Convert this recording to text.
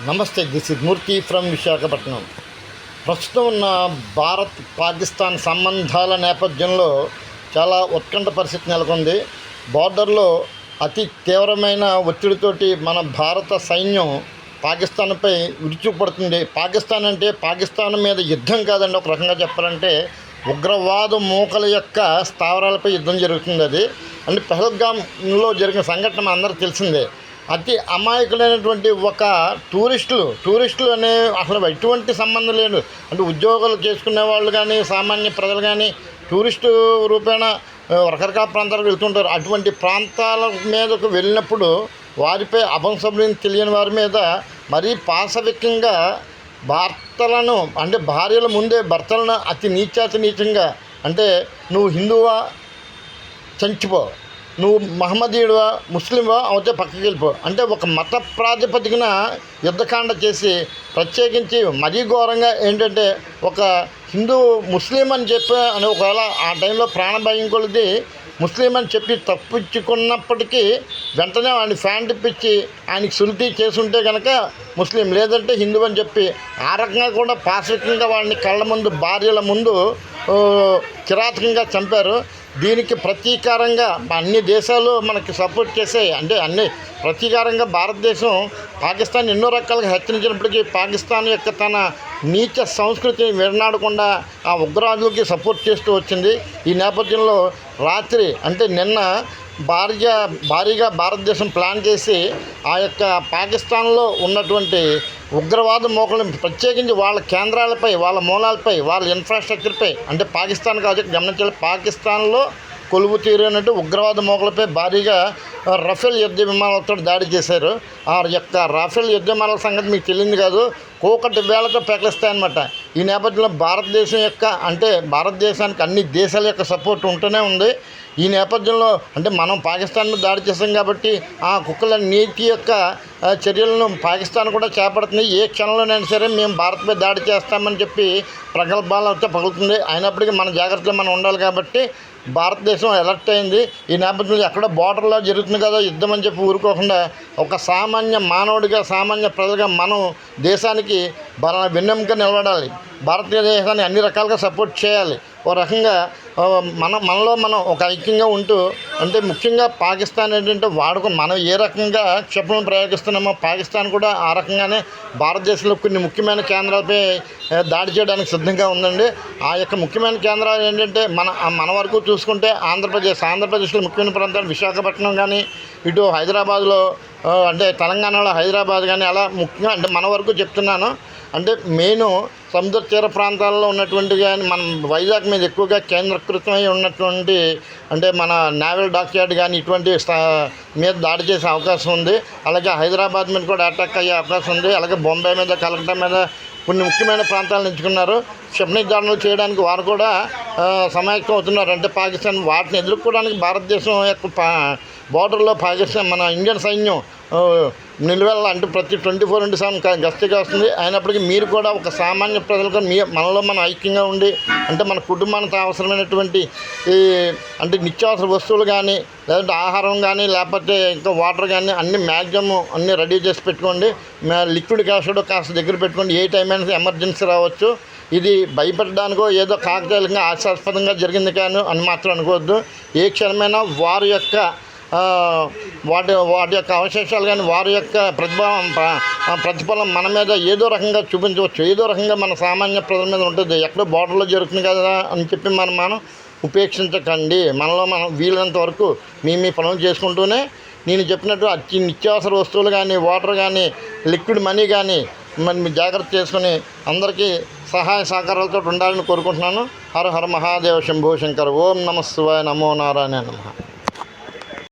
Namaste this is Murthy from Visakhapatnam. ప్రస్తుతం ఉన్న భారత్ పాకిస్తాన్ సంబంధాల నేపథ్యంలో చాలా ఉత్కంఠ పరిస్థితి నెలకొంది. బార్డర్లో అతి తీవ్రమైన ఒత్తిడితోటి మన భారత సైన్యం పాకిస్తాన్పై విరుచుకుపడుతుంది. పాకిస్తాన్ అంటే పాకిస్తాన్ మీద యుద్ధం కాదండి ఒక రకంగా చెప్పాలంటే ఉగ్రవాద మూకల యొక్క స్థావరాలపై యుద్ధం జరుగుతుంది అది. అంటే పహల్గామ్లో జరిగిన సంఘటన అందరూ తెలిసిందే. అతి అమాయకులైనటువంటి ఒక టూరిస్టులు టూరిస్టులు అనే అసలు ఎటువంటి సంబంధం లేదు. అంటే ఉద్యోగాలు చేసుకునే వాళ్ళు కానీ సామాన్య ప్రజలు కానీ టూరిస్టు రూపేణ రకరకాల ప్రాంతాలకు వెళ్తుంటారు. అటువంటి ప్రాంతాల మీదకు వెళ్ళినప్పుడు వారిపై అపంసభ్యం తెలియని వారి మీద మరీ పాశవికంగా భర్తలను అంటే భార్యల ముందే భర్తలను అతి నీచాతి నీచంగా అంటే నువ్వు హిందువా చంచిపో. నువ్వు మహమ్మదీయుడువా ముస్లింవా అయితే పక్కకి వెళ్ళిపో. అంటే ఒక మత ప్రాతిపదికన యుద్ధకాండ చేసి ప్రత్యేకించి మరీ ఘోరంగా ఏంటంటే ఒక హిందూ ముస్లిం అని చెప్పి అని ఒకవేళ ఆ టైంలో ప్రాణభయం కొలిది ముస్లిం అని చెప్పి తప్పించుకున్నప్పటికీ వెంటనే ఆయన ఫ్యాన్ ఇప్పించి ఆయనకి సుల్తీ చేసుంటే కనుక ముస్లిం లేదంటే హిందూ అని చెప్పి ఆ రకంగా కూడా పాశ్వికంగా వాడిని కళ్ళ ముందు భార్యల ముందు కిరాతకంగా చంపారు. దీనికి ప్రతీకారంగా అన్ని దేశాలు మనకి సపోర్ట్ చేసే అంటే అన్ని ప్రతీకారంగా భారతదేశం పాకిస్తాన్ ఎన్నో రకాలుగా హెచ్చరించినప్పటికీ పాకిస్తాన్ యొక్క తన నీచ సంస్కృతిని విడనాడకుండా ఆ ఉగ్రవాదులకి సపోర్ట్ చేస్తూ వచ్చింది. ఈ నేపథ్యంలో రాత్రి అంటే నిన్న భారీగా భారీగా భారతదేశం ప్లాన్ చేసి ఆ యొక్క పాకిస్తాన్లో ఉన్నటువంటి ఉగ్రవాద మోకలను ప్రత్యేకించి వాళ్ళ కేంద్రాలపై వాళ్ళ మూలాలపై వాళ్ళ ఇన్ఫ్రాస్ట్రక్చర్పై అంటే పాకిస్తాన్ కాదు గమనించాలి పాకిస్తాన్లో కొలువు తీరినట్టు ఉగ్రవాద మోకలపై భారీగా రఫేల్ యుద్ధ విమానాలతో దాడి చేశారు. ఆ యొక్క రఫేల్ యుద్ధ విమానాల సంగతి మీకు తెలియదు కాదు కోకటి వేలతో పెకలిస్తాయన్నమాట. ఈ నేపథ్యంలో భారతదేశం యొక్క అంటే భారతదేశానికి అన్ని దేశాల యొక్క సపోర్ట్ ఉంటూనే ఉంది. ఈ నేపథ్యంలో అంటే మనం పాకిస్తాన్ మీద దాడి చేసాం కాబట్టి ఆ కుక్కల నీతి యొక్క చర్యలను పాకిస్తాన్ కూడా చేపడుతుంది. ఏ క్షణంలోనైనా సరే మేము భారత్పై దాడి చేస్తామని చెప్పి ప్రగల్భాలు అయితే పగులుతుంది. అయినప్పటికీ మన జాగ్రత్తలో మనం ఉండాలి కాబట్టి భారతదేశం అలర్ట్ అయింది. ఈ నేపథ్యంలో ఎక్కడ బార్డర్లో జరుగుతుంది కదా యుద్ధం అని చెప్పి ఊరుకోకుండా ఒక సామాన్య మానవుడిగా సామాన్య ప్రజలుగా మనం దేశానికి బల వెన్నెముక నిలబడాలి. భారతదేశాన్ని అన్ని రకాలుగా సపోర్ట్ చేయాలి. ఓ రకంగా మన మనలో మనం ఒక ఐక్యంగా ఉంటూ అంటే ముఖ్యంగా పాకిస్తాన్ ఏంటంటే వాడుకు మనం ఏ రకంగా క్షిపణులు ప్రయోగిస్తున్నామో పాకిస్తాన్ కూడా ఆ రకంగానే భారతదేశంలో కొన్ని ముఖ్యమైన కేంద్రాలపై దాడి చేయడానికి సిద్ధంగా ఉందండి. ఆ యొక్క ముఖ్యమైన కేంద్రాలు ఏంటంటే మన మన వరకు చూసుకుంటే ఆంధ్రప్రదేశ్ ఆంధ్రప్రదేశ్లో ముఖ్యమైన ప్రాంతాలు విశాఖపట్నం కానీ ఇటు హైదరాబాద్లో అంటే తెలంగాణలో హైదరాబాద్ కానీ అలా ముఖ్యంగా అంటే మన వరకు చెప్తున్నాను. అంటే మెయిన్ సముద్ర తీర ప్రాంతాల్లో ఉన్నటువంటి కానీ మనం వైజాగ్ మీద ఎక్కువగా కేంద్రీకృతమై ఉన్నటువంటి అంటే మన నావల్ డాక్యార్డ్ కానీ ఇటువంటి స్థా- మీద దాడి చేసే అవకాశం ఉంది. అలాగే హైదరాబాద్ మీద కూడా అటాక్ అయ్యే అవకాశం ఉంది. అలాగే బొంబాయి మీద కలకట్ట మీద కొన్ని ముఖ్యమైన ప్రాంతాలను ఎంచుకున్నారు క్షిపణి దాడులు చేయడానికి వారు కూడా సమాయత్తం అవుతున్నారు. అంటే పాకిస్తాన్ వాటిని ఎదుర్కోవడానికి భారతదేశం యొక్క బార్డర్లో పాకిస్తాన్ మన ఇండియన్ సైన్యం ఆ, అంటే ప్రతి ట్వంటీ ఫోర్ ఇంటూ సెవెన్ గస్తీగా వస్తుంది అయినప్పటికీ మీరు కూడా ఒక సామాన్య ప్రజలకు మీ మనలో మన ఐక్యంగా ఉండి అంటే మన కుటుంబానికి అవసరమైనటువంటి ఈ అంటే నిత్యావసర వస్తువులు కానీ లేదంటే ఆహారం కానీ లేకపోతే ఇంకా వాటర్ కానీ అన్ని మ్యాక్సిమం అన్నీ రెడీ చేసి పెట్టుకోండి. లిక్విడ్ క్యాష్ కూడా కాస్త దగ్గర పెట్టుకోండి. ఏ టైం అయినా ఎమర్జెన్సీ రావచ్చు. ఇది భయపెట్టడానికో ఏదో కాకతాళీయంగా ఆశాస్పదంగా జరిగింది కానీ అని మాత్రం అనుకోవద్దు. ఏ క్షణమైనా వారి యొక్క వాటి వాటి యొక్క అవశేషాలు కానీ వారి యొక్క ప్రతిభా ప్రతిఫలం మన మీద ఏదో రకంగా చూపించవచ్చు. ఏదో రకంగా మన సామాన్య ప్రజల మీద ఉంటుంది. ఎక్కడో బోర్డర్లో జరుగుతుంది కదా అని చెప్పి మనం మనం ఉపేక్షించకండి. మనలో మనం వీలైనంత వరకు మీ మీ పనులు చేసుకుంటూనే నేను చెప్పినట్టు అతి నిత్యావసర వస్తువులు కానీ వాటర్ కానీ లిక్విడ్ మనీ కానీ మరి జాగ్రత్త చేసుకుని అందరికీ సహాయ సహకారాలతో ఉండాలని కోరుకుంటున్నాను. హర హర మహాదేవ శంభో శంకర్. ఓం నమ శివాయ నమో నారాయణ నమ.